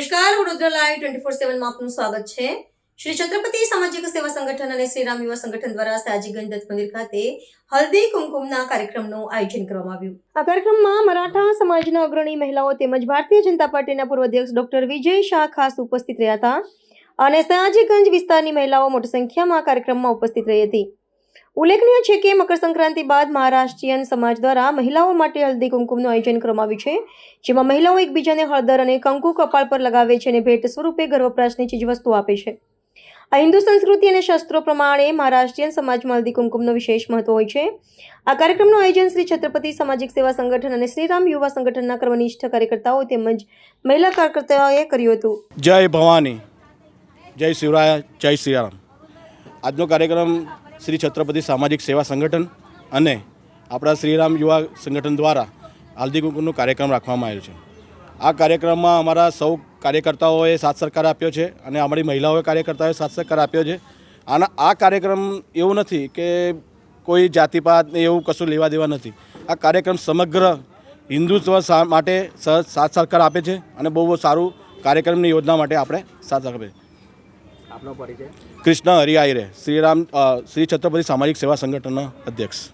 Vadodara live twenty four સેવનમાં આપનું સ્વાગત છે. શ્રી છત્રપતિ સામાજિક સેવા સંગઠન અને શ્રીરામ યુવા સંગઠન દ્વારા સાજીગંજ દત્ત મંદિર ખાતે હલ્દી કુમકુમના કાર્યક્રમનું આયોજન કરવામાં આવ્યું. આ કાર્યક્રમમાં મરાઠા સમાજના અગ્રણી મહિલાઓ તેમજ ભારતીય જનતા પાર્ટીના પૂર્વ અધ્યક્ષ ડોક્ટર વિજય શાહ ખાસ ઉપસ્થિત રહ્યા હતા અને સયાજીગંજ વિસ્તારની મહિલાઓ મોટી સંખ્યામાં કાર્યક્રમમાં ઉપસ્થિત રહી હતી. ઉલ્લેખનીય છે કે મકર સંક્રાંતિ બાદ મહારાષ્ટ્રીયન સમાજ દ્વારા મહિલાઓ માટે હલ્દી કુંકુમનું આયોજન કરવામાં આવ્યું છે, જેમાં મહિલાઓ એકબીજાને હળદર અને કંકુ કપાળ પર લગાવે છે અને ભેટ સ્વરૂપે ઘર વપરાશની ચીજવસ્તુઓ આપે છે. આ હિન્દુ સંસ્કૃતિ અને શાસ્ત્રો પ્રમાણે મહારાષ્ટ્રીયન સમાજમાં હલ્દી કુંકુમનો વિશેષ મહત્વ હોય છે. આ કાર્યક્રમનું આયોજન શ્રી છત્રપતિ સામાજિક સેવા સંગઠન અને શ્રીરામ યુવા સંગઠનના કર્મનિષ્ઠ કાર્યકર્તાઓ તેમજ મહિલા કાર્યકર્તાઓએ કર્યું હતું. જય ભવાની, જય શિવરાય, જય શ્રીરામ આજનો કાર્યક્રમ શ્રી છત્રપતિ સામાજિક સેવા સંગઠન અને આપણા શ્રીરામ યુવા સંગઠન દ્વારા હાલ્દી કુંકુમનો કાર્યક્રમ રાખવામાં આવ્યો છે. આ કાર્યક્રમમાં અમારા સૌ કાર્યકર્તાઓએ સાથ સરકાર આપ્યો છે અને અમારી મહિલાઓએ કાર્યકર્તાઓએ સાથ સરકાર આપ્યો છે. આના, આ કાર્યક્રમ એવું નથી કે કોઈ જાતિપાત ને એવું કશું લેવા દેવા નથી. આ કાર્યક્રમ સમગ્ર હિન્દુત્વ માટે સાથ સરકાર આપે છે અને બહુ સારું કાર્યક્રમની યોજના માટે આપણે સાથ આપે છે. આપનો પરિચય કૃષ્ણ હરિ આયરે શ્રીરામ શ્રી છત્રપતિ સામાજિક સેવા સંગઠનના અધ્યક્ષ.